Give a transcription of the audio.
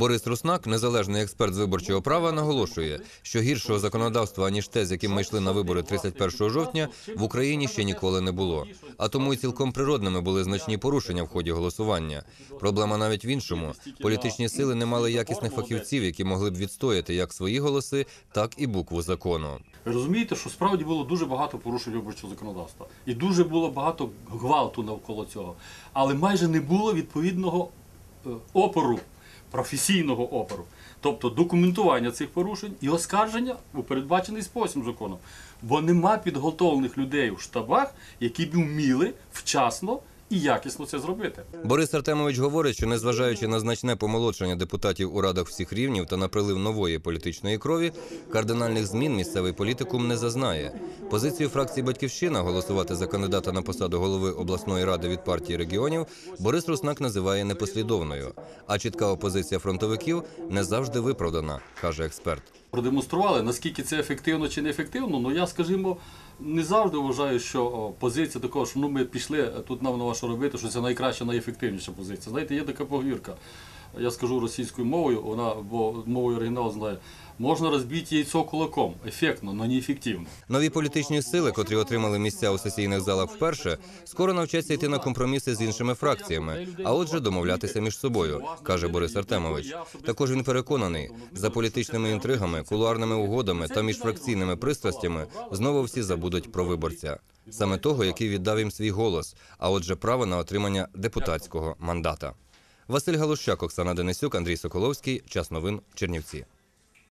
Борис Руснак, незалежний експерт з виборчого права, наголошує, що гіршого законодавства ніж те, з яким ми йшли на вибори 31 жовтня, в Україні ще ніколи не було. А тому й цілком природними були значні порушення в ході голосування. Проблема навіть в іншому: політичні сили не мали якісних фахівців, які могли б відстояти як свої голоси, так і букву закону. Ви розумієте, що справді було дуже багато порушень виборчого законодавства. І дуже було багато гвалту навколо цього. Але майже не було відповідного е, опору, професійного опору. Тобто документування цих порушень і оскарження у передбачений спосіб законом. Бо нема підготовлених людей у штабах, які б вміли вчасно і якісно це зробити. Борис Артемович говорить, що незважаючи на значне помолодшення депутатів у радах всіх рівнів та на прилив нової політичної крові, кардинальних змін місцевий політикум не зазнає. Позицію фракції Батьківщина голосувати за кандидата на посаду голови обласної ради від партії регіонів Борис Руснак називає непослідовною. А чітка опозиція фронтовиків не завжди виправдана, каже експерт. Продемонстрували, наскільки це ефективно чи не ефективно. Ну я, скажімо, не завжди вважаю, що позиція такого, що ну ми пішли, тут нам на що робити, що це найкраща, найефективніша позиція. Знаєте, є така поговірка. Я скажу російською мовою, вона, бо мовою оригінал знає. Можна розбити яйцо кулаком. Ефектно, але не ефективно. Нові політичні сили, котрі отримали місця у сесійних залах вперше, скоро навчаться йти на компроміси з іншими фракціями, а отже, домовлятися між собою, каже Борис Артемович. Також він переконаний, за політичними інтригами, кулуарними угодами та міжфракційними пристрастями знову всі забудуть про виборця, саме того, який віддав їм свій голос, а отже, право на отримання депутатського мандата. Василь Галущак, Оксана Денисюк, Андрій Соколовський. Час новин Чернівці.